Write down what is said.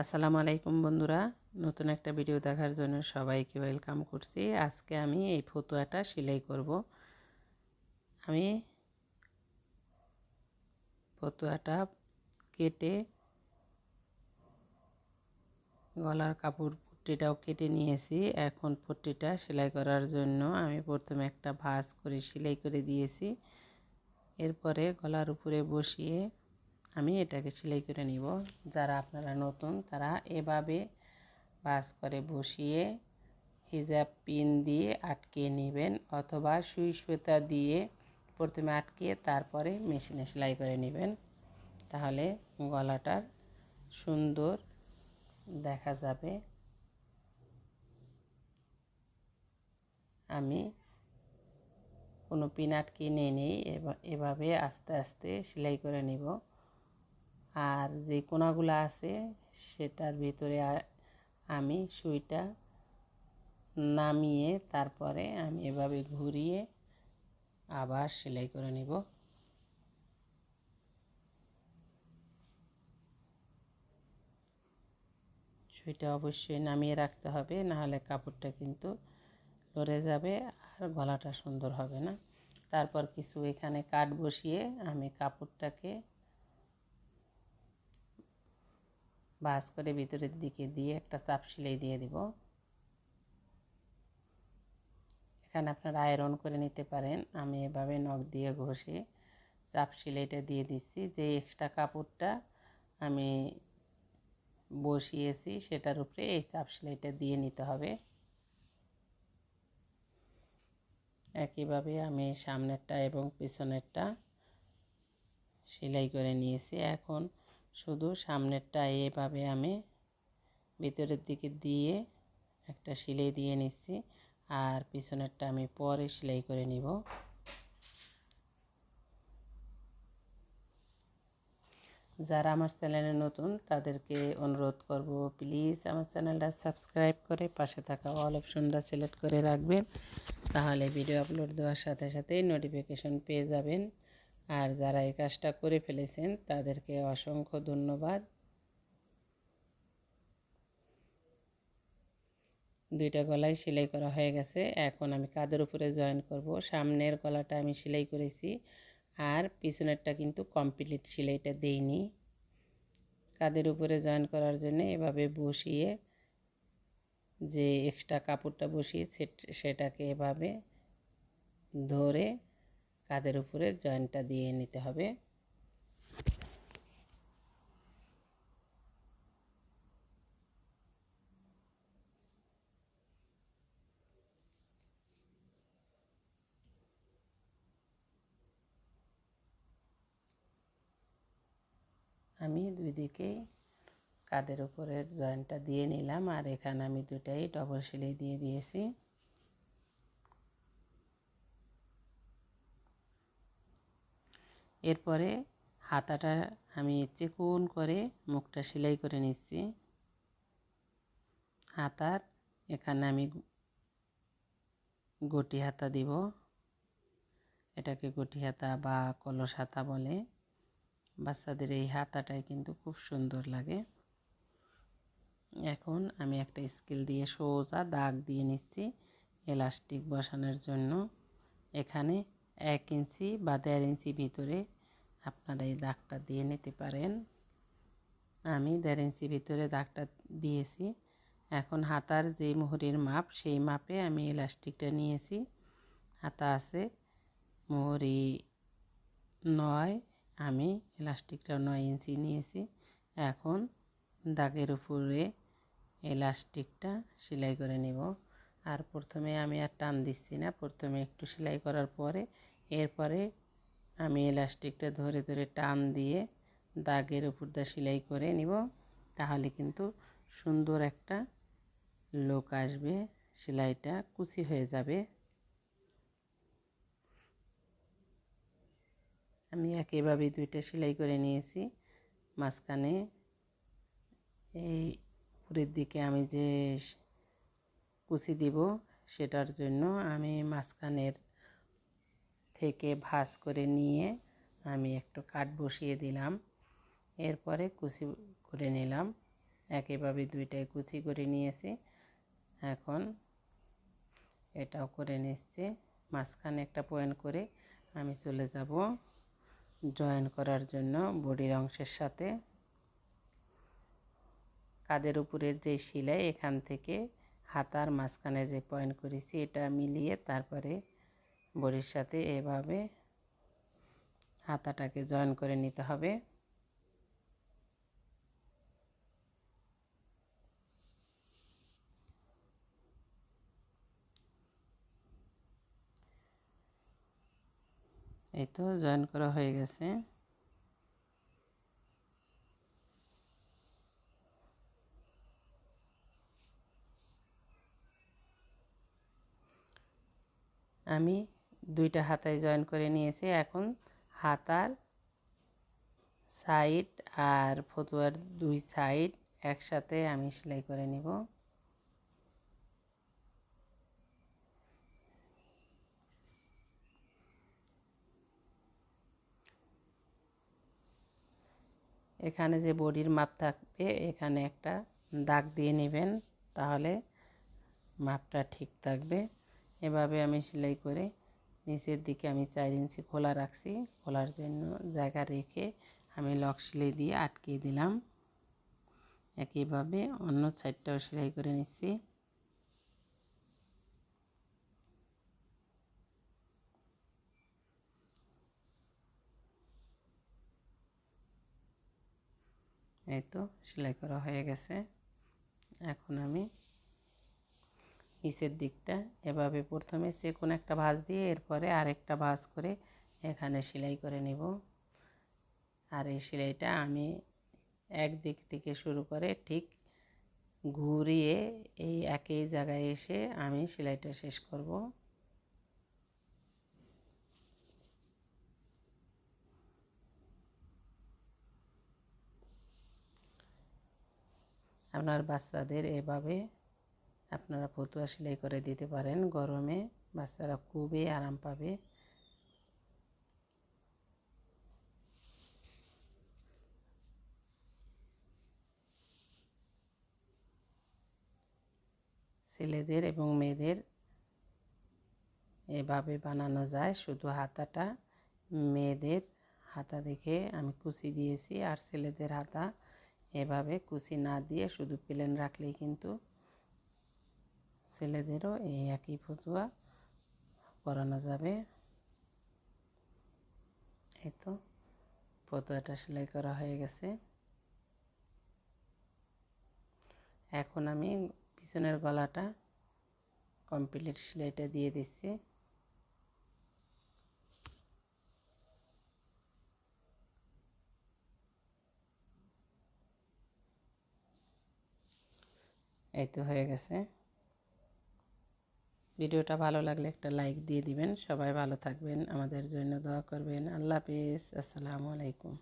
আসসালামু আলাইকুম বন্ধুরা। নতুন একটা ভিডিও দেখার জন্য সবাইকে ওয়েলকাম করছি। আজকে আমি এই ফতুয়াটা সেলাই করব। আমি ফতুয়াটা কেটে গলার কাপড় পট্টিটাও কেটে নিয়েছি। এখন পট্টিটা সেলাই করার জন্য আমি প্রথমে একটা ভাঁজ করে সেলাই করে দিয়েছি। এরপরে গলার উপরে বসিয়ে আমি এটাকে সেলাই করে নিব। যারা আপনারা নতুন, তারা এভাবে বাস করে বসিয়ে হিজাব পিন দিয়ে আটকে নেবেন অথবা সুই সুতা দিয়ে প্রথমে আটকে তারপরে মেশিনে সেলাই করে নেবেন। তাহলে গলাটার সুন্দর দেখা যাবে। আমি কোনো পিন আটকে নিয়ে নেই এভাবে আস্তে আস্তে সেলাই করে নিব। আর যে কোনাগুলো আছে, সেটার ভিতরে আমি সুইটা নামিয়ে তারপরে আমি এভাবে ঘুরিয়ে আবার সেলাই করে নিব। সুইটা অবশ্যই নামিয়ে রাখতে হবে, নাহলে কাপড়টা কিন্তু লড়ে যাবে আর গলাটা সুন্দর হবে না। তারপর কিছু এখানে কাঠ বসিয়ে আমি কাপড়টাকে বাস করে ভিতরের দিকে দিয়ে একটা চাপ সেলাই দিয়ে দিব। এখানে আপনারা আয়রন করে নিতে পারেন। আমি এভাবে নখ দিয়ে ঘষে চাপ সেলাইটা দিয়ে দিচ্ছি। যে এক্সট্রা কাপড়টা আমি বসিয়েছি সেটার উপরে এই চাপ সেলাইটা দিয়ে নিতে হবে। একইভাবে আমি সামনেরটা এবং পিছনেরটা সেলাই করে নিয়েছি। এখন শুধু সামনেরটা এভাবে আমি ভিতরের দিকে দিয়ে একটা সেলাই দিয়ে নিচ্ছি আর পিছনেরটা আমি পরে সেলাই করে নিব। যারা আমার চ্যানেলে নতুন, তাদেরকে অনুরোধ করব, প্লিজ আমার চ্যানেলটা সাবস্ক্রাইব করে পাশে থাকা অল অপশনটা সিলেক্ট করে রাখবেন, তাহলে ভিডিও আপলোড দেওয়ার সাথে সাথেই নোটিফিকেশন পেয়ে যাবেন। আর যারা এই কাজটা করে ফেলেছেন, তাদেরকে অসংখ্য ধন্যবাদ। দুইটা গলায় সেলাই করা হয়ে গেছে। এখন আমি কাদের উপরে জয়েন করব? সামনের গলাটা আমি সেলাই করেছি আর পিছনেরটা কিন্তু কমপ্লিট সেলাইটা দেইনি। কাদের উপরে জয়েন করার জন্য এভাবে বসিয়ে যে এক্সট্রা কাপড়টা বসিয়ে সেটাকে এভাবে ধরে কাদের উপরে জয়েন্টটা দিয়ে নিতে হবে। আমি দুই দিকে কাদের উপরের জয়েন্টটা দিয়ে নিলাম, আর এখানে আমি দুটাই ডবল সেলাই দিয়ে দিয়েছি। এরপরে হাতাটা আমি চিকুন করে মুখটা সেলাই করে নিচ্ছি। হাতার এখানে আমি গটি হাতা দিব। এটাকে গটি হাতা বা কলস হাতা বলে। বাচ্চাদের এই হাতাটাই কিন্তু খুব সুন্দর লাগে। এখন আমি একটা স্কেল দিয়ে সোজা দাগ দিয়ে নিচ্ছি এলাস্টিক বসানোর জন্য। এখানে এক ইঞ্চি বা দেড় ইঞ্চি ভিতরে আপনারা এই দাগটা দিয়ে নিতে পারেন। আমি দেড় ইঞ্চি ভিতরে দাগটা দিয়েছি। এখন হাতার যে মোহরির মাপ, সেই মাপে আমি ইলাস্টিকটা নিয়েছি। হাতা আছে মোহরি নয়, আমি ইলাস্টিকটা নয় ইঞ্চি নিয়েছি। এখন দাগের উপরে ইলাস্টিকটা সেলাই করে নিব। আর প্রথমে আমি আর টান দিচ্ছি না, প্রথমে একটু সেলাই করার পরে, এরপরে আমি ইলাস্টিকটা ধরে ধরে টান দিয়ে দাগের উপর দা সেলাই করে নিব, তাহলে কিন্তু সুন্দর একটা লোক আসবে, সেলাইটা কুচি হয়ে যাবে। আমি একেভাবে দুইটা সেলাই করে নিয়েছি, মাঝখানে এই উপরের দিকে আমি যে কুচি দিব, সেটার জন্য আমি মাঝখানের থেকে ভাজ করে নিয়ে আমি একটু কাঠ বসিয়ে দিলাম। এরপরে কুচি করে নিলাম। একইভাবে দুইটাই কুচি করে নিয়েছি। এখন এটাও করে নিচ্ছি। মাঝখানে একটা পয়েন্ট করে আমি চলে যাব জয়েন করার জন্য বডির অংশের সাথে। কাদের উপরের যে সেলাই এখান থেকে হাতার মাঝখানে যে পয়েন্ট করেছি এটা মিলিয়ে তারপরে বড়ির সাথে এভাবে হাতাটাকে জয়েন করে নিতে হবে। এই তো জয়েন করা হয়ে গেছে। আমি দুইটা হাতায় জয়েন করে নিয়েছি। এখন হাতার সাইড আর ফতুয়ার দুই সাইড একসাথে আমি সেলাই করে নিব। এখানে যে বডির মাপ থাকবে, এখানে একটা দাগ দিয়ে নেবেন, তাহলে মাপটা ঠিক থাকবে। এভাবে আমি সেলাই করে নিচের দিকে আমি চার ইঞ্চি খোলা রাখছি। খোলার জন্য জায়গা রেখে আমি লক সেলাই দিয়ে আটকে দিলাম। একইভাবে অন্য সাইডটাও সেলাই করে নিচ্ছি। এই তো সেলাই করা হয়ে গেছে। এখন আমি নিচের দিকটা এভাবে প্রথমে যে কোনো একটা ভাঁজ দিয়ে এরপরে আরেকটা ভাঁজ করে এখানে সেলাই করে নেব। আর এই সেলাইটা আমি এক দিক থেকে শুরু করে ঠিক ঘুরিয়ে এই একই জায়গায় এসে আমি সেলাইটা শেষ করব। আপনার বাচ্চাদের এভাবে আপনারা ফতুয়া সেলাই করে দিতে পারেন। গরমে বাচ্চারা খুবই আরাম পাবে। ছেলেদের এবং মেয়েদের এভাবে বানানো যায়। শুধু হাতাটা, মেয়েদের হাতা দেখে আমি কুচি দিয়েছি। আর ছেলেদের হাতা এভাবে কুচি না দিয়ে শুধু প্লেন রাখলেই কিন্তু ছেলেদেরও এই একই ফতুয়া পরানো যাবে। এই তো ফতুয়াটা সেলাই করা হয়ে গেছে। এখন আমি পিছনের গলাটা কমপ্লিট সেলাইটা দিয়ে দিচ্ছি। এই তো হয়ে গেছে। ভিডিওটা ভালো লাগলে একটা লাইক দিয়ে দিবেন। সবাই ভালো থাকবেন। আমাদের জন্য দোয়া করবেন। আল্লাহ হাফিজ। আসসালামু আলাইকুম।